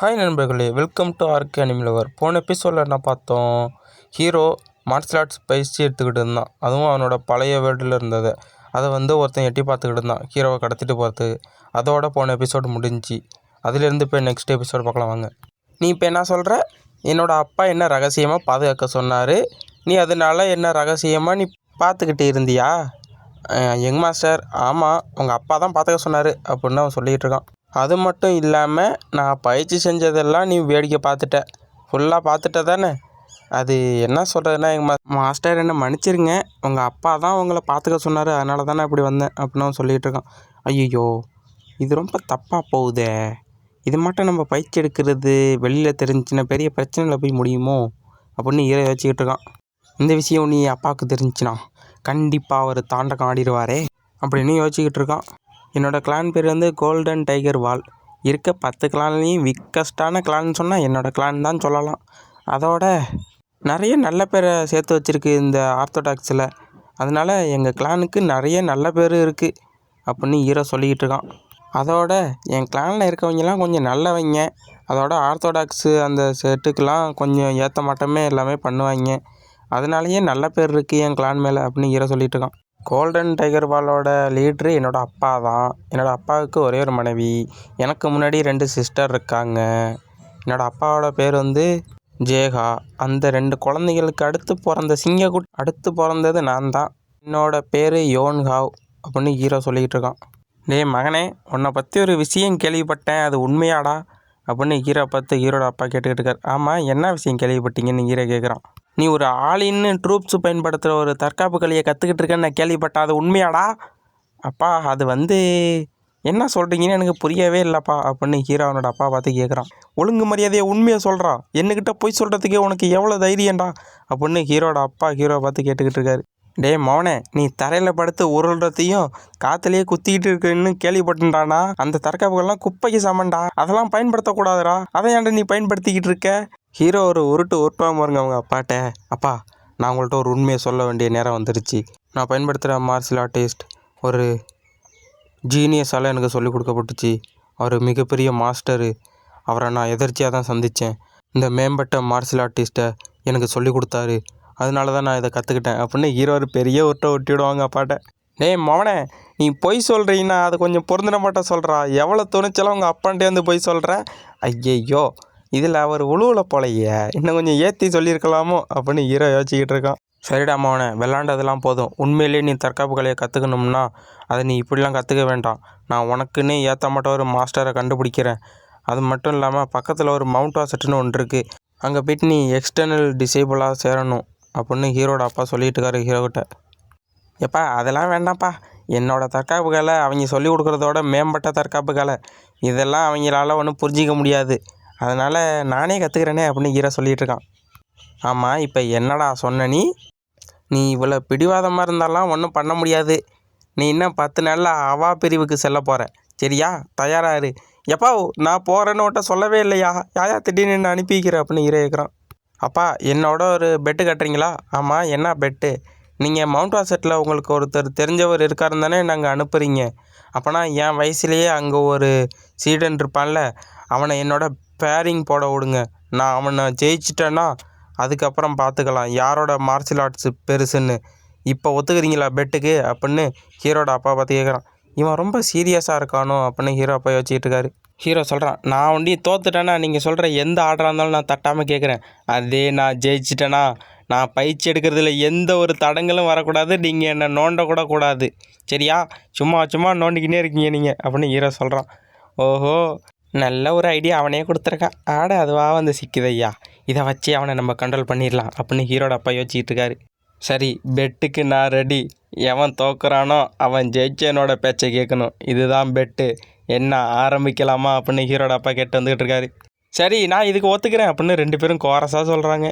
Hi நண்பர்களே welcome to RK அனிமிலவர் போன எபிசோடில் என்ன பார்த்தோம்? ஹீரோ மார்ஷல் ஆர்ட்ஸ் பயிற்சி எடுத்துக்கிட்டு இருந்தான். அதுவும் அவனோட பழைய வேர்ல்டில் இருந்தது. அதை வந்து ஒருத்தன் எட்டி பார்த்துக்கிட்டு இருந்தான். ஹீரோவை கடத்திட்டு போகிறது அதோட போன எபிசோடு முடிஞ்சுச்சு. அதுலேருந்து இப்போ நெக்ஸ்ட் எபிசோடு பார்க்கலாம் வாங்க. நீ இப்போ என்ன சொல்கிற என்னோட அப்பா என்ன ரகசியமாக பாதுகாக்க சொன்னார்? நீ அதனால என்ன ரகசியமாக நீ பார்த்துக்கிட்டு இருந்தியா? யங் மாஸ்டர் ஆமாம் உங்கள் அப்பா தான் பார்த்துக்க சொன்னார். அப்படின்னு அவன் சொல்லிகிட்டு இருக்கான். அது மட்டும் இல்லாமல் நான் பயிற்சி செஞ்சதெல்லாம் நீ வேடிக்கை பார்த்துட்ட. ஃபுல்லாக பார்த்துட்ட தானே? அது என்ன சொல்கிறதுனா எங்கள் மா மாஸ்டர் என்ன மன்னிச்சிருங்க. உங்கள் அப்பா தான் உங்களை பார்த்துக்க சொன்னார். அதனால தானே இப்படி வந்தேன் அப்படின்னு அவன் சொல்லிகிட்டு இருக்கான். ஐயோ இது ரொம்ப தப்பாக போகுதே. இது மட்டும் நம்ம பயிற்சி எடுக்கிறது வெளியில் தெரிஞ்சுன்னா பெரிய பிரச்சனையில் போய் முடியுமோ? அப்படின்னு ஈர யோசிச்சுக்கிட்டு இருக்கான். இந்த விஷயம் நீ அப்பாவுக்கு தெரிஞ்சுனா கண்டிப்பாக அவர் தாண்டகம் ஆடிடுவாரே அப்படின்னு யோசிச்சுக்கிட்டு இருக்கான். என்னோடய கிளான் பேர் வந்து கோல்டன் டைகர் வால் இருக்க பத்து கிளான்லேயும் விக்கஸ்டான கிளான் சொன்னால் என்னோடய கிளான் தான் சொல்லலாம். அதோட நிறைய நல்ல பேரை சேர்த்து வச்சுருக்கு இந்த ஆர்த்தோடாக்ஸில் அதனால எங்கள் கிளானுக்கு நிறைய நல்ல பேர் இருக்குது அப்படின்னு ஈரோ சொல்லிக்கிட்டு இருக்கான். அதோட என் கிளானில் இருக்கவங்கலாம் கொஞ்சம் நல்லவங்க. அதோட ஆர்த்தோடாக்ஸு அந்த செட்டுக்கெலாம் கொஞ்சம் ஏற்ற மாட்டமே எல்லாமே பண்ணுவாங்க. அதனாலேயே நல்ல பேர் இருக்குது என் கிளான் மேலே அப்படின்னு ஈரோ சொல்லிகிட்டு இருக்கான். கோல்டன் டைகர் பாலோட லீட்ரு என்னோடய அப்பா தான். என்னோடய அப்பாவுக்கு ஒரே ஒரு மனைவி. எனக்கு முன்னாடி ரெண்டு சிஸ்டர் இருக்காங்க. என்னோடய அப்பாவோட பேர் வந்து ஜேகா அந்த ரெண்டு குழந்தைகளுக்கு அடுத்து பிறந்த சிங்கக்குட் அடுத்து பிறந்தது நான் தான். என்னோடய பேர் யோன்ஹாவ் அப்படின்னு ஹீரோ சொல்லிக்கிட்டு இருக்கான். டேய் மகனே உன்னை பற்றி ஒரு விஷயம் கேள்விப்பட்டேன். அது உண்மையாடா? அப்படின்னு ஹீரோ பார்த்து ஹீரோட அப்பா கேட்டுக்கிட்டு இருக்கார். ஆமாம் என்ன விஷயம் கேள்விப்பட்டீங்கன்னு ஹீரோ கேட்குறான் நீ ஒரு ஆளின்னு ட்ரூப்ஸ் பயன்படுத்துகிற ஒரு தற்காப்பு கலையை கற்றுக்கிட்டு இருக்கேன்னு நான் கேள்விப்பட்டேன். அது உண்மையாடா? அப்பா அது வந்து என்ன சொல்கிறீங்கன்னு எனக்கு புரியவே இல்லைப்பா அப்படின்னு ஹீரோ அவனோட அப்பா பார்த்து கேட்குறான் ஒழுங்கு மரியாதையை உண்மையை சொல்கிறான் என்னக்கிட்ட போய் சொல்கிறதுக்கே உனக்கு எவ்வளோ தைரியம்டா? அப்படின்னு ஹீரோட அப்பா ஹீரோவை பார்த்து கேட்டுக்கிட்டு இருக்காரு. டேய் மவனே நீ தரையில் படுத்து உருள்றதையும் காற்றுலேயே குத்திக்கிட்டு இருக்குன்னு கேள்விப்பட்டுட்டானா அந்த தற்காப்புகள்லாம் குப்பைக்கு சமண்டா அதெல்லாம் பயன்படுத்தக்கூடாதுடா. அதை ஏன்டா நீ பயன்படுத்திக்கிட்டு இருக்க? ஹீரோ ஒரு உருட்டு உருட்டாம பாருங்க அவங்க அப்பாட்ட. அப்பா நான் உங்கள்கிட்ட ஒரு உண்மையை சொல்ல வேண்டிய நேரம் வந்துருச்சு. நான் பயன்படுத்துகிற மார்ஷியல் ஆர்டிஸ்ட் ஒரு ஜீனியஸால் எனக்கு சொல்லிக் கொடுக்கப்பட்டுச்சு. அவர் மிகப்பெரிய மாஸ்டரு அவரை நான் எதர்ச்சியாக தான் சந்தித்தேன் இந்த மேம்பட்ட மார்ஷியல் ஆர்டிஸ்ட்டை எனக்கு சொல்லிக் கொடுத்தாரு. அதனால தான் நான் இதை கற்றுக்கிட்டேன் அப்படின்னு ஹீரோ ஒரு பெரிய ஒட்டை ஒட்டிவிடுவாங்க அப்பாட்ட. டேய் மவனே நீ பொய் சொல்கிறீங்கன்னா அது கொஞ்சம் பொருந்தின மாட்டேன் சொல்கிறா எவ்வளோ துணிச்சலும் உங்கள் அப்பான்ட்டே வந்து பொய் சொல்கிற ஐயையோ இதில் அவர் உழுவில் போலையே இன்னும் கொஞ்சம் ஏற்றி சொல்லியிருக்கலாமோ அப்படின்னு ஹீரோ யோசிச்சுக்கிட்டு இருக்கான். சரிடா மவனே விளாண்டதெல்லாம் போதும். உண்மையிலேயே நீ தற்காப்பு கலையை கற்றுக்கணும்னா அதை நீ இப்படிலாம் கற்றுக்க வேண்டாம். நான் உனக்குன்னே ஏற்ற மாட்ட ஒரு மாஸ்டரை கண்டுபிடிக்கிறேன். அது மட்டும் இல்லாமல் பக்கத்தில் ஒரு மவுண்ட் வாசட்டுன்னு ஒன்று இருக்குது அங்கே போய்ட்டு நீ எக்ஸ்டர்னல் டிசேபிளாக சேரணும் அப்படின்னு ஹீரோட அப்பா சொல்லிட்டு இருக்காரு ஹீரோக்கிட்ட எப்பா அதெல்லாம் வேண்டாம்ப்பா. என்னோடய தற்காப்பு கலை அவங்க சொல்லி கொடுக்குறதோட மேம்பட்ட தற்காப்பு கலை இதெல்லாம் அவங்களால ஒன்றும் புரிஞ்சிக்க முடியாது. அதனால் நானே கற்றுக்கிறேனே அப்படின்னு ஹீரோ சொல்லிகிட்டு இருக்கான் ஆமாம் இப்போ என்னடா சொன்ன நீ? நீ இவ்வளோ பிடிவாதமாக இருந்தாலாம் ஒன்றும் பண்ண முடியாது. நீ இன்னும் பத்து நாளில் அவா பிரிவுக்கு செல்ல போகிற சரியா? தயாராரு எப்பா நான் போகிறேன்னு ஒட்ட சொல்லவே இல்லையா? யாயா திடீர்னு என்ன அனுப்பி வைக்கிற அப்படின்னு ஹீரோ இருக்கிறான் அப்பா என்னோட ஒரு பெட்டு கட்டுறீங்களா? ஆமாம் என்ன பெட்டு? நீங்கள் மவுண்ட் வாசட்டில் உங்களுக்கு ஒருத்தர் தெரிஞ்சவர் இருக்காருன்னு தானே நாங்கள் அனுப்புகிறீங்க அப்போனா என் வயசுலேயே அங்கே ஒரு சீடன் இருப்பான்ல அவனை என்னோட பேரிங் போட விடுங்க. நான் அவனை ஜெயிச்சிட்டேன்னா அதுக்கப்புறம் பார்த்துக்கலாம். யாரோட மார்ஷியல் ஆர்ட்ஸு பெருசுன்னு. இப்போ ஒத்துக்கிறீங்களா பெட்டுக்கு? அப்படின்னு ஹீரோட அப்பா பார்த்து கேட்குறான் இவன் ரொம்ப சீரியஸாக இருக்கானோ அப்படின்னு ஹீரோ அப்பா யோசிச்சுட்டு இருக்காரு. ஹீரோ சொல்கிறான் நான் ஒண்டி தோத்துட்டேன்னா நீங்கள் சொல்கிற எந்த ஆர்டராக இருந்தாலும் நான் தட்டாமல் கேட்குறேன் அதே நான் ஜெயிச்சிட்டேன்னா நான் பயிற்சி எடுக்கிறதுல எந்த ஒரு தடங்களும் வரக்கூடாது. நீங்கள் என்னை நோண்டக்கூட கூடாது. சரியா? சும்மா சும்மா நோண்டிக்கினே இருக்கீங்க நீங்கள் அப்படின்னு ஹீரோ சொல்கிறான் ஓஹோ நல்ல ஒரு ஐடியா அவனே கொடுத்துருக்கான் ஆட அதுவாக வந்து சிக்குதையா இதை வச்சு அவனை நம்ம கண்ட்ரோல் பண்ணிடலாம் அப்படின்னு ஹீரோட அப்பா யோசிச்சுட்டு இருக்காரு. சரி பெட்டுக்கு நான் ரெடி எவன் தோக்குறானோ அவன் ஜெயிச்சனோட பேச்சை கேட்கணும். இதுதான் பெட்டு. என்ன ஆரம்பிக்கலாமா அப்படின்னு ஹீரோட அப்பா கேட்டு வந்துக்கிட்டு இருக்காரு. சரி நான் இதுக்கு ஒத்துக்கிறேன் அப்படின்னு ரெண்டு பேரும் கோரஸாக சொல்கிறாங்க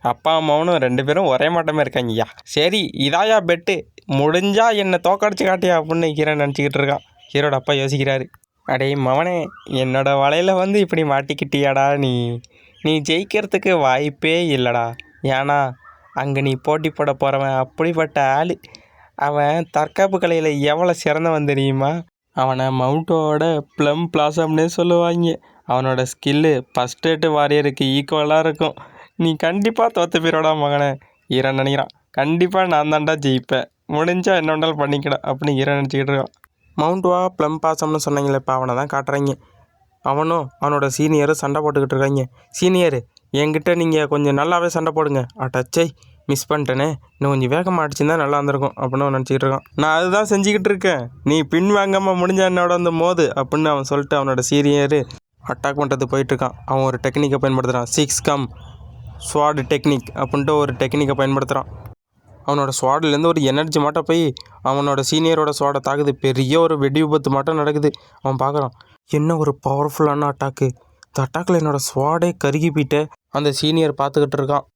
அப்பா அம்மாவனும் ரெண்டு பேரும் ஒரே மாட்டமே இருக்காங்கய்யா. சரி இதாயா பெட்டு? முடிஞ்சா என்னை தோக்கடிச்சு காட்டியா அப்படின்னு ஹீரோ நினச்சிக்கிட்டு இருக்கான். ஹீரோட அப்பா யோசிக்கிறாரு. அடே மவனே என்னோட வலையில் வந்து இப்படி மாட்டிக்கிட்டியாடா நீ. நீ ஜெயிக்கிறதுக்கு வாய்ப்பே இல்லைடா. ஏன்னா அங்கே நீ போட்டி போட போகிறவன் அப்படிப்பட்ட ஆள். அவன் தற்காப்பு கலையில் எவ்வளோ சிறந்தவன் தெரியுமா? அவனை மவுண்டோட ப்ளம் பிளாசம்னே சொல்லுவாங்க. அவனோட ஸ்கில்லு ஃபஸ்ட் எட்டு வாரியருக்கு ஈக்குவலாக இருக்கும். நீ கண்டிப்பாக தோற்று போயிடா மகனே ஈரன் நினைக்கிறான். கண்டிப்பாக நான் தான்டா ஜெயிப்பேன். முடிஞ்சால் என்ன வேணாலும் பண்ணிக்கடா அப்படின்னு ஈரன் நினச்சிக்கிட்டு இருக்கான். மவுண்ட்வா ப்ளம் பாசம்னு சொன்னீங்களே இப்போ அவனை தான் காட்டுறீங்க. அவனும் அவனோட சீனியரும் சண்டை போட்டுக்கிட்டு இருக்காங்க. சீனியர் என்கிட்ட நீங்கள் கொஞ்சம் நல்லாவே சண்டை போடுங்க. அட்டச்சை மிஸ் பண்ணிட்டேனே. இன்னும் கொஞ்சம் வேகமாக அடிச்சிருந்தா நல்லா இருந்திருக்கும் அப்படின்னு அவன் நினச்சிக்கிட்டு இருக்கான். நான் அதுதான் செஞ்சுக்கிட்டு இருக்கேன். நீ பின் வாங்காமல் முடிஞ்ச என்னோட வந்து மோது அப்படின்னு அவன் சொல்லிட்டு அவனோட சீனியர் அட்டாக் பண்ணுறது போயிட்டுருக்கான் அவன் ஒரு டெக்னிக்கை பயன்படுத்துகிறான் சிக்ஸ் கம் ஸ்வாட் டெக்னிக் அப்படின்ட்டு ஒரு டெக்னிக்கை பயன்படுத்துகிறான் அவனோட ஸ்வாட்லேருந்து ஒரு எனர்ஜி மட்டும் போய் அவனோட சீனியரோட ஸ்வாடை தாக்குது. பெரிய ஒரு வெடி விபத்து மட்டும் நடக்குது. அவன் பார்க்குறான் என்ன ஒரு பவர்ஃபுல்லான அட்டாக்கு இந்த அட்டாக்கில் என்னோட ஸ்வாடே கருகி போயிட்டு. அந்த சீனியர் பார்த்துக்கிட்டு இருக்கான்.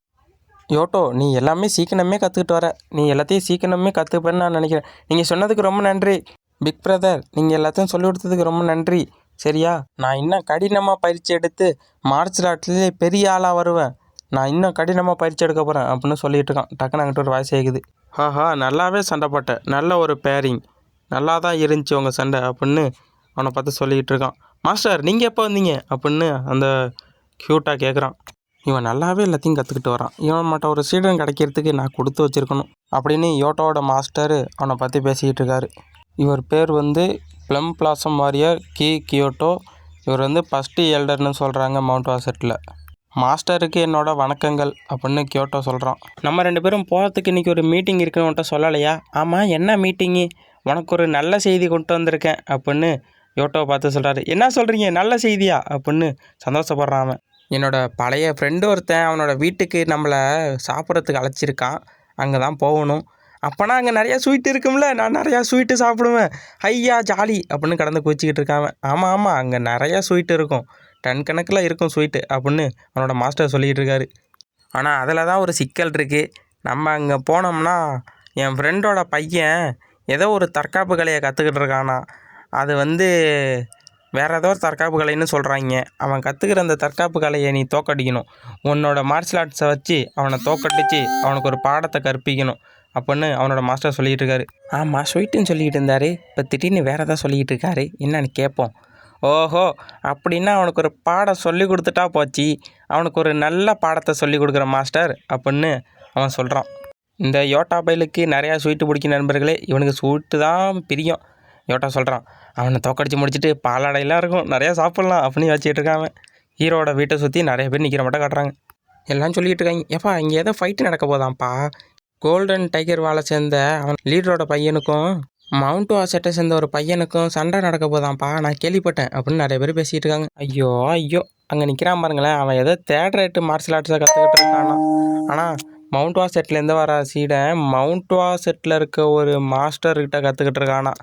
யோட்டோ நீ எல்லாமே சீக்கிரமே கற்றுக்கிட்டு வர. நீ எல்லாத்தையும் சீக்கிரமே கற்றுப்பேன்னு நான் நினைக்கிறேன். நீங்கள் சொன்னதுக்கு ரொம்ப நன்றி. பிக் பிரதர் நீங்கள் எல்லாத்தையும் சொல்லி கொடுத்ததுக்கு ரொம்ப நன்றி. சரியா? நான் இன்னும் கடினமாக பயிற்சி எடுத்து மார்ஷல் ஆர்ட்லேயே பெரிய ஆளாக வருவேன். நான் இன்னும் கடினமாக பயிற்சி எடுக்க போகிறேன் அப்படின்னு சொல்லிகிட்டு இருக்கான். டக்குன்னு அங்கிட்ட ஒரு வாய்ஸ் கேட்குது ஆஹா நல்லாவே சண்டை போட்டேன் நல்ல ஒரு பேரிங் நல்லா தான் இருந்துச்சு உங்கள் சண்டை அப்படின்னு அவனை பார்த்து சொல்லிக்கிட்டு இருக்கான். மாஸ்டர் நீங்கள் எப்போ வந்தீங்க? அப்படின்னு அந்த க்யூட்டாக கேட்குறான் இவன் நல்லாவே எல்லாத்தையும் கற்றுக்கிட்டு வரான். இவன் மட்டும் ஒரு சீடன் கிடைக்கிறதுக்கு நான் கொடுத்து வச்சுருக்கணும் அப்படின்னு யோட்டோவோட மாஸ்டர் அவனை பற்றி பேசிக்கிட்டு இருக்காரு. இவர் பேர் வந்து ப்ளம் பிளாசம் வாரியர் கி கியோட்டோ இவர் வந்து ஃபஸ்ட்டு எல்டர்னு சொல்கிறாங்க மவுண்ட் வாசட்டில் மாஸ்டருக்கு என்னோட வணக்கங்கள் அப்படின்னு கியோட்டோ சொல்கிறான் நம்ம ரெண்டு பேரும் போகிறதுக்கு இன்றைக்கி ஒரு மீட்டிங் இருக்குன்னு உன்ட்ட சொல்லலையா? ஆமாம் என்ன மீட்டிங்கு உனக்கு ஒரு நல்ல செய்தி கொண்டு வந்திருக்கேன் அப்படின்னு யோட்டோவை பார்த்து சொல்கிறாரு என்ன சொல்கிறீங்க நல்ல செய்தியா? அப்படின்னு சந்தோஷப்படுறான் அவன். என்னோட பழைய ஃப்ரெண்டு ஒருத்தன் அவனோட வீட்டுக்கு நம்மளை சாப்பிட்றதுக்கு அழைச்சிருக்கான். அங்கே தான் போகணும். அப்போனா அங்கே நிறையா ஸ்வீட் இருக்கும்ல. நான் நிறையா ஸ்வீட்டு சாப்பிடுவேன். ஐயா ஜாலி அப்படின்னு கடந்து குதிச்சிக்கிட்டு இருக்கான் ஆமாம் ஆமாம் அங்கே நிறையா ஸ்வீட் இருக்கும். டன் கணக்கில் இருக்கும் ஸ்வீட்டு அப்படின்னு அவனோட மாஸ்டர் சொல்லிக்கிட்டு இருக்காரு. ஆனால் அதில் தான் ஒரு சிக்கல் இருக்குது நம்ம அங்கே போனோம்னா என் ஃப்ரெண்டோட பையன் ஏதோ ஒரு தற்காப்பு கலையை கற்றுக்கிட்டு இருக்கானா. அது வந்து வேறு ஏதோ ஒரு தற்காப்பு கலைன்னு சொல்கிறாங்க அவன் கற்றுக்கிற அந்த தற்காப்பு கலையை நீ தோக்கடிக்கணும். உன்னோட மார்ஷல் ஆர்ட்ஸை வச்சு அவனை தோக்கடிச்சு அவனுக்கு ஒரு பாடத்தை கற்பிக்கணும் அப்படின்னு அவனோட மாஸ்டர் சொல்லிகிட்டு இருக்காரு. ஆமாம் ஸ்வீட்டுன்னு சொல்லிக்கிட்டு இருந்தார். இப்போ திடீர்னு வேறு ஏதாவது சொல்லிக்கிட்டு இருக்காரு. என்னன்னு கேட்போம் ஓஹோ அப்படின்னா அவனுக்கு ஒரு பாடம் சொல்லி கொடுத்துட்டா போச்சு. அவனுக்கு ஒரு நல்ல பாடத்தை சொல்லி கொடுக்குற மாஸ்டர் அப்படின்னு அவன் சொல்கிறான் இந்த யோட்டா பைலுக்கு நிறையா ஸ்வீட்டு பிடிக்கும் நண்பர்களே இவனுக்கு ஸ்வீட்டு தான் பிரியம் யோட்டா சொல்கிறான் அவனை தோக்கடிச்சு முடிச்சுட்டு பாலாடையெல்லாம் இருக்கும் நிறையா சாப்பிட்லாம் அப்படின்னு வச்சுட்டு இருக்கான் அவன். ஹீரோட வீட்டை சுற்றி நிறைய பேர் நிற்கிற மட்டும் காட்டுறாங்க. எல்லாம் சொல்லிக்கிட்டு இருக்காங்க ஏப்பா இங்கே ஏதோ ஃபைட்டு நடக்க போதாம்ப்பா. கோல்டன் டைகர் வாழை சேர்ந்த அவன் லீடரோட பையனுக்கும் மவுண்ட் வாசட்டை சேர்ந்த ஒரு பையனுக்கும் சண்டை நடக்க போதான்ப்பா நான் கேள்விப்பட்டேன் அப்படின்னு நிறைய பேர் பேசிகிட்டு இருக்காங்க. ஐயோ ஐயோ. அங்கே நிற்கிறான் பாருங்களேன். அவன் ஏதோ தேர்ட் ரேட்டு மார்ஷல் ஆர்ட்ஸை கற்றுக்கிட்டு இருக்கானா ஆனால் மவுண்ட் வாசெட்லேருந்து வர சீடன் மவுண்ட் வாசெட்டில் இருக்க ஒரு மாஸ்டர்கிட்ட கற்றுக்கிட்டு இருக்கானா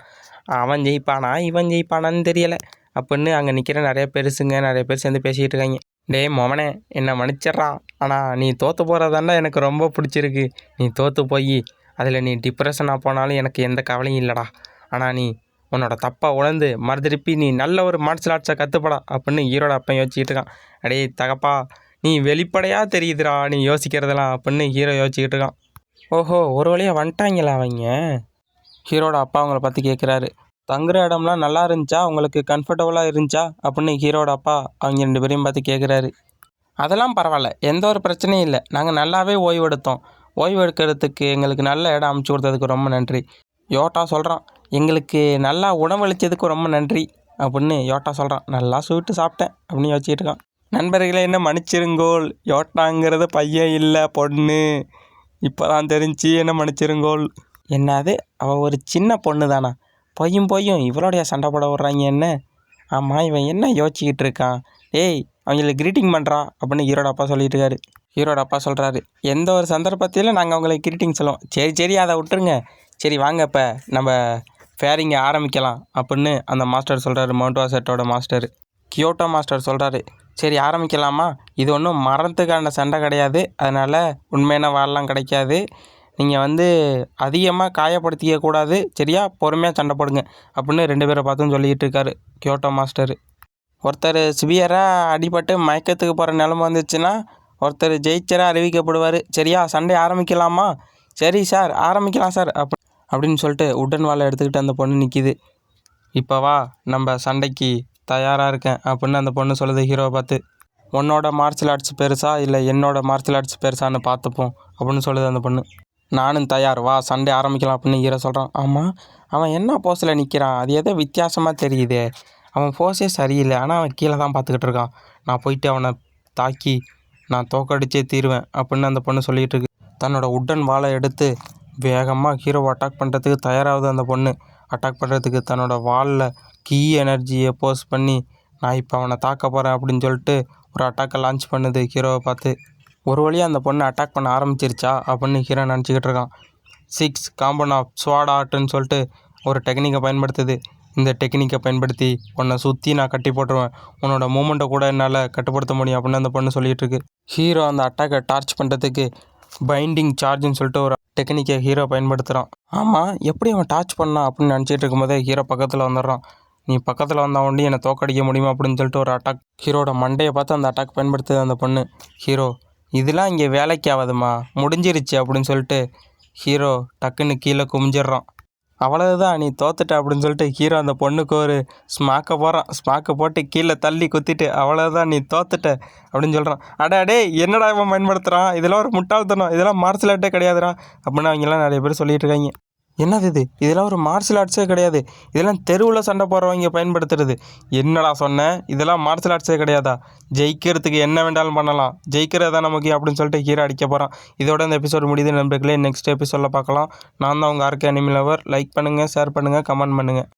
அவன் ஜெயிப்பானா? இவன் ஜெயிப்பானான்னு தெரியலை. அப்படின்னு அங்கே நிற்கிற நிறைய பெருசுங்க நிறைய பேர் சேர்ந்து பேசிகிட்டு இருக்காங்க. டேய் மொமனே என்னை மன்னிச்சிட்றான் ஆனால் நீ தோற்று போகிறதாண்டா எனக்கு ரொம்ப பிடிச்சிருக்கு. நீ தோற்று போய் அதில் நீ டிப்ரெஷனாக போனாலும் எனக்கு எந்த கவலையும் இல்லைடா. ஆனால் நீ உன்னோட தப்பாக உணர்ந்து மறுதிருப்பி நீ நல்ல ஒரு மார்ஷல் ஆர்ட்ஸை கற்றுப்படா அப்படின்னு ஹீரோட அப்பன் யோசிச்சுட்டு இருக்கான். அடே தகப்பா நீ வெளிப்படையாக தெரியுதுடா நீ யோசிக்கிறதெல்லாம் அப்படின்னு ஹீரோ யோசிச்சுக்கிட்டு இருக்கான். ஓஹோ ஒரு வழியாக வந்துட்டாங்களா அவங்க? ஹீரோட அப்பா அவங்கள பார்த்து கேட்குறாரு. தங்குற இடம்லாம் நல்லா இருந்துச்சா? உங்களுக்கு கம்ஃபர்டபுளாக இருந்துச்சா? அப்படின்னு ஹீரோட அப்பா அவங்க ரெண்டு பேரையும் பார்த்து கேட்குறாரு. அதெல்லாம் பரவாயில்ல எந்த ஒரு பிரச்சனையும் இல்லை. நாங்கள் நல்லாவே ஓய்வெடுத்தோம். ஓய்வு எடுக்கிறதுக்கு எங்களுக்கு நல்ல இடம் அமைச்சு கொடுத்ததுக்கு ரொம்ப நன்றி. யோட்டா சொல்கிறான் எங்களுக்கு நல்லா உணவளித்ததுக்கு ரொம்ப நன்றி அப்படின்னு யோட்டா சொல்கிறான் நல்லா ஸ்வீட்டு சாப்பிட்டேன் அப்படின்னு யோசிச்சுட்டு இருக்கான். நண்பர்களே என்ன மன்னிச்சிருங்கோல். யோட்டாங்கிறது பையன் இல்லை பொண்ணு. இப்போ தான் தெரிஞ்சு என்ன மன்னிச்சிருங்கோல். என்னது? அவள் ஒரு சின்ன பொண்ணு தானா பொய்யும் பொய்யும் இவளோடைய சண்டை போட விட்றாங்க என்ன? ஆமாம் இவன் என்ன யோசிச்சுக்கிட்டு இருக்கான்? ஏய் அவங்களுக்கு க்ரீட்டிங் பண்ணுறா அப்படின்னு ஹீரோட அப்பா சொல்லிட்டு இருக்காரு. ஹீரோட அப்பா சொல்கிறாரு எந்த ஒரு சந்தர்ப்பத்திலும் நாங்கள் அவங்களுக்கு கிரீட்டிங் சொல்லுவோம். சரி சரி அதை விட்டுருங்க. சரி வாங்க இப்போ நம்ம ஃபேரிங்கை ஆரம்பிக்கலாம் அப்படின்னு அந்த மாஸ்டர் சொல்கிறாரு மவுண்ட் வாசட்டோட மாஸ்டர் கியோட்டோ மாஸ்டர் சொல்கிறாரு சரி ஆரம்பிக்கலாமா? இது ஒன்றும் மரணத்துக்கான சண்டை கிடையாது. அதனால் உண்மையான வாழலாம் கிடைக்காது. நீங்கள் வந்து அதிகமாக காயப்படுத்திக்க கூடாது. சரியா? பொறுமையாக சண்டை போடுங்க அப்படின்னு ரெண்டு பேரை பார்த்தும் சொல்லிக்கிட்டு இருக்காரு கியோட்டோ மாஸ்டர் ஒருத்தர் சிவியராக அடிபட்டு மயக்கத்துக்கு போகிற நிலமை வந்துச்சுன்னா ஒருத்தர் ஜெயிச்சராக அறிவிக்கப்படுவார். சரியா சண்டை ஆரம்பிக்கலாமா? சரி சார் ஆரம்பிக்கலாம் சார் அப் அப்படின்னு சொல்லிட்டு உடன் வாழை எடுத்துக்கிட்டு அந்த பொண்ணு நிற்கிது இப்போ வா நம்ம சண்டைக்கு தயாராக இருக்கேன் அப்படின்னு அந்த பொண்ணு சொல்லுது ஹீரோவை பார்த்து. உன்னோட மார்ஷல் ஆர்ட்ஸ் பெருசா இல்லை என்னோட மார்ஷல் ஆர்ட்ஸ் பெருசான்னு பார்த்துப்போம் அப்படின்னு சொல்லுது அந்த பொண்ணு. நானும் தயார் வா சண்டே ஆரம்பிக்கலாம் அப்படின்னு ஹீரோ சொல்கிறான் ஆமாம் அவன் என்ன போஸில் நிற்கிறான் அது ஏதோ வித்தியாசமாக தெரியுதே. அவன் போஸே சரியில்லை. ஆனால் அவன் கீழே தான் பார்த்துக்கிட்டு இருக்கான். நான் போயிட்டு அவனை தாக்கி நான் தோக்கடிச்சே தீருவேன் அப்படின்னு அந்த பொண்ணு சொல்லிகிட்டு இருக்கு. தன்னோட உட்டன் வாழை எடுத்து வேகமாக ஹீரோவை அட்டாக் பண்ணுறதுக்கு தயாராகுது அந்த பொண்ணு. அட்டாக் பண்ணுறதுக்கு தன்னோட வாலில் கீ எனர்ஜியை போஸ்ட் பண்ணி நான் இப்போ அவனை தாக்க போகிறேன் அப்படின்னு சொல்லிட்டு ஒரு அட்டாக்கை லான்ச் பண்ணுது ஹீரோவை பார்த்து. ஒரு வழியாக அந்த பொண்ணை அட்டாக் பண்ண ஆரம்பிச்சிருச்சா அப்படின்னு ஹீரோ நினச்சிக்கிட்டு இருக்கான். சிக்ஸ் காம்பன் ஆஃப் ஸ்வாட் ஆர்ட்டுன்னு சொல்லிட்டு ஒரு டெக்னிக்கை பயன்படுத்துது. இந்த டெக்னிக்கை பயன்படுத்தி உன்னை சுற்றி நான் கட்டி போட்டுருவேன். உன்னோட மூமெண்ட்டை கூட என்னால் கட்டுப்படுத்த முடியும் அப்படின்னு அந்த பொண்ணு சொல்லிகிட்டு இருக்கு. ஹீரோ அந்த அட்டாக்கை டார்ச் பண்ணுறதுக்கு பைண்டிங் சார்ஜ்னு சொல்லிட்டு ஒரு டெக்னிக்கை ஹீரோ பயன்படுத்துகிறான் ஆமாம் எப்படி அவன் டார்ச் பண்ணான் அப்படின்னு நினச்சிட்டு இருக்கும்போதே ஹீரோ பக்கத்தில் வந்துடுறான். நீ பக்கத்தில் வந்தால் ஒண்டி என்னை தோக்கடிக்க முடியுமா அப்படின்னு சொல்லிட்டு ஒரு அட்டாக் ஹீரோட மண்டையை பார்த்து அந்த அட்டாக் பயன்படுத்துது அந்த பொண்ணு. ஹீரோ இதெல்லாம் இங்கே வேலைக்கு ஆகாதுமா முடிஞ்சிருச்சு அப்படின்னு சொல்லிட்டு ஹீரோ டக்குன்னு கீழே குமிஞ்சிடுறான். அவ்வளவுதான் நீ தோத்துட்ட அப்படின்னு சொல்லிட்டு ஹீரோ அந்த பொண்ணுக்கு ஒரு ஸ்மாக்கை போகிறான் ஸ்மாக்கை போட்டு கீழே தள்ளி குத்திட்டு அவ்வளோதான் நீ தோத்துட்ட அப்படின்னு சொல்கிறான் அடே அடே என்னடா இவன் பயன்படுத்துகிறான் இதெல்லாம் ஒரு முட்டாள்தனம். இதெல்லாம் மார்ஷல் ஆர்ட்டே கிடையாதுடா அப்படின்னு அவங்கெல்லாம் நிறைய பேர் சொல்லிகிட்டு இருக்காங்க. என்னது இது? இதெல்லாம் ஒரு மார்ஷல் ஆர்ட்ஸே கிடையாது. இதெல்லாம் தெருவில் சண்டை போடுறவங்க பயன்படுத்துறது. என்னடா சொன்னேன் இதெல்லாம் மார்ஷல் ஆர்ட்ஸே கிடையாதா? ஜெயிக்கிறதுக்கு என்ன வேண்டாலும் பண்ணலாம். ஜெயிக்கிறது தான் நமக்கு அப்படின்னு சொல்லிட்டு ஹீரோ அடிக்க போகிறான் இதோட இந்த எபிசோட் முடியுது நண்பர்களே. நெக்ஸ்ட் எபிசோடில் பார்க்கலாம். நான் தான் உங்கள் ஆர்கே அனிமல் லவர் லைக் பண்ணுங்கள் ஷேர் பண்ணுங்கள் கமெண்ட் பண்ணுங்கள்